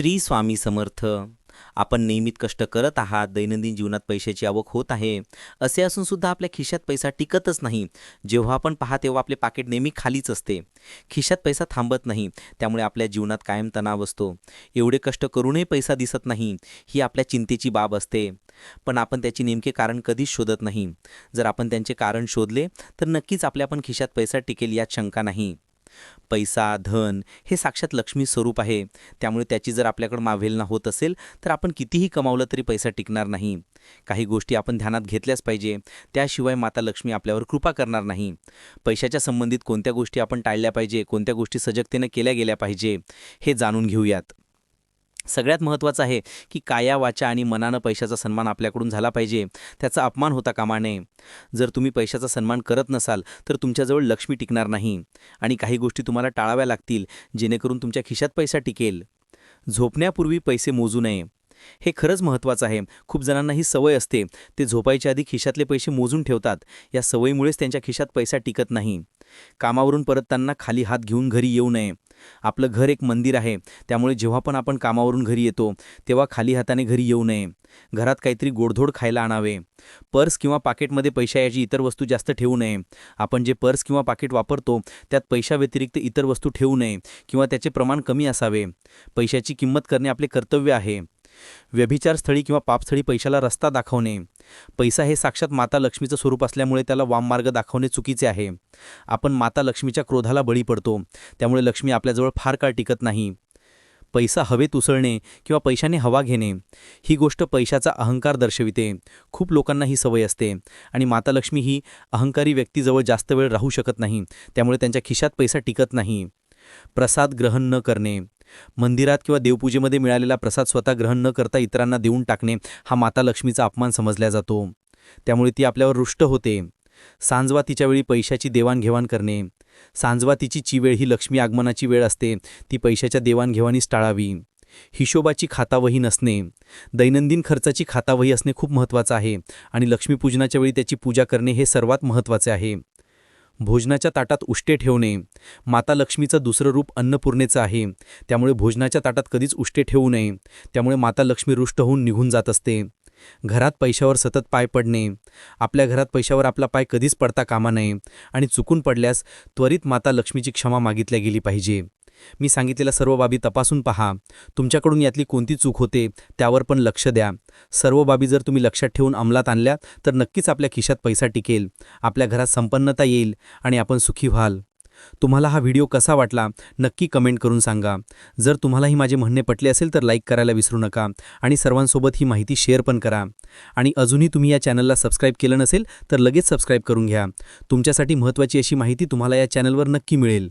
श्री स्वामी समर्थ. आपण नियमित कष्ट करत आहात दैनंदिन जीवनात पैशाची आवक होत आहे. असे असून सुद्धा आपल्या खिशात पैसा टिकतच नाही. जेव्हा आपण पाहा तेव्हा आपले पाकिट नेहमी खालीच असते. खिशात पैसा थांबत नाही त्यामुळे आपल्या जीवनात कायम तणाव असतो. एवढे कष्ट करूनही पैसा दिसत नाही ही आपल्या चिंतेची बाब असते. पण आपण त्याचे नेमके कारण कधीच शोधत नाही. जर आपण त्यांचे कारण शोधले तर नक्कीच आपल्या पण खिशात पैसा टिकेल यात शंका नाही. पैसा धन हे साक्षात लक्ष्मी स्वरूप आहे. त्यामुळे त्याची जर आपल्याकडं मावेलना होत असेल तर आपण कितीही कमावलं तरी पैसा टिकणार नाही. काही गोष्टी आपण ध्यानात घेतल्याच पाहिजे. त्याशिवाय माता लक्ष्मी आपल्यावर कृपा करणार नाही. पैशाच्या संबंधित कोणत्या गोष्टी आपण टाळल्या पाहिजे कोणत्या गोष्टी सजगतेनं केल्या गेल्या पाहिजे हे जाणून घेऊयात. सगळ्यात महत्त्वाचं आहे की काया वाचा आणि मनानं पैशाचा सन्मान आपल्याकडून झाला पाहिजे. त्याचा अपमान होता कामा नये जर तुम्ही पैशाचा सन्मान करत नसाल तर तुमच्याजवळ लक्ष्मी टिकणार नाही. आणि काही गोष्टी तुम्हाला टाळाव्या लागतील जेणेकरून तुमच्या खिशात पैसा टिकेल. झोपण्यापूर्वी पैसे मोजू नये. हे खरंच महत्त्वाचं आहे. खूप जणांना ही सवय असते. ते झोपायच्या आधी खिशातले पैसे मोजून ठेवतात. या सवयीमुळेच त्यांच्या खिशात पैसा टिकत नाही. कामावरून परतताना खाली हात घेऊन घरी येऊ नये. आपलं घर एक मंदिर आहे. त्यामुळे जेव्हा पण आपण कामावरून घरी येतो तेव्हा खाली हाताने घरी येऊ नये. घरात काहीतरी गोडधोड खायला आणावे. पर्स किंवा पाकिटमध्ये पैशाऐवजी इतर वस्तू जास्त ठेवू नये. आपण जे पर्स किंवा पाकिट वापरतो त्यात पैशाव्यतिरिक्त इतर वस्तू ठेवू नये किंवा त्याचे प्रमाण कमी असावे. पैशाची किंमत करणे आपले कर्तव्य आहे. व्यभिचारस्थळी किंवा पापस्थळी पैशाला रस्ता दाखवणे. पैसा हे साक्षात माता लक्ष्मीचं स्वरूप असल्यामुळे त्याला वाममार्ग दाखवणे चुकीचे आहे. आपण माता लक्ष्मीच्या क्रोधाला बळी पडतो. त्यामुळे लक्ष्मी आपल्याजवळ फार काळ टिकत नाही. पैसा हवेत उसळणे किंवा पैशाने हवा घेणे ही गोष्ट पैशाचा अहंकार दर्शविते. खूप लोकांना ही सवय असते आणि माता लक्ष्मी ही अहंकारी व्यक्तीजवळ जास्त वेळ राहू शकत नाही. त्यामुळे त्यांच्या खिशात पैसा टिकत नाही. प्रसाद ग्रहण न करणे. मंदिरात किंवा देवपूजेमध्ये मिळालेला प्रसाद स्वतः ग्रहण न करता इतरांना देऊन टाकणे हा माता लक्ष्मीचा अपमान समजला जातो. त्यामुळे ती आपल्यावर रुष्ट होते. सांजवातीच्या वेळी पैशाची देवाणघेवाण करणे. सांजवा सांजवातीची वेळ ही लक्ष्मी आगमनाची वेळ असते. ती पैशाच्या देवाणघेवाणीस टाळावी. हिशोबाची खातावही नसणे. दैनंदिन खर्चाची खातावही असणे खूप महत्त्वाचं आहे आणि लक्ष्मीपूजनाच्या वेळी त्याची पूजा करणे हे सर्वात महत्त्वाचे आहे. भोजनाच्या ताटात उष्टे ठेवणे. माता लक्ष्मीचं दुसरं रूप अन्नपूर्णेचं आहे. त्यामुळे भोजनाच्या ताटात कधीच उष्टे ठेवू नये. त्यामुळे माता लक्ष्मी रुष्ट होऊन निघून जात असते. घरात पैशावर सतत पाय पडणे. आपल्या घरात पैशावर आपला पाय कधीच पडता कामा नये. आणि चुकून पडल्यास त्वरित माता लक्ष्मीची क्षमा मागितल्या गेली पाहिजे. मी सांगितलेल्या सर्व बाबी तपासून पहा. तुमच्याकडून यातली कोणती चूक होते त्यावर पण लक्ष द्या. सर्व बाबी जर तुम्ही लक्षात ठेवून अंमलात आणल्या तर नक्कीच आपल्या खिशात पैसा टिकेल. आपल्या घरात संपन्नता येईल आणि आपण सुखी व्हाल. तुम्हाला हा व्हिडिओ कसा वाटला नक्की कमेंट करून सांगा. जर तुम्हालाही माझे म्हणणे पटले असेल तर लाईक करायला विसरू नका आणि सर्वांसोबत ही माहिती शेअर पण करा. आणि अजूनही तुम्ही या चॅनलला सबस्क्राईब केलं नसेल तर लगेच सबस्क्राईब करून घ्या. तुमच्यासाठी महत्त्वाची अशी माहिती तुम्हाला या चॅनलवर नक्की मिळेल.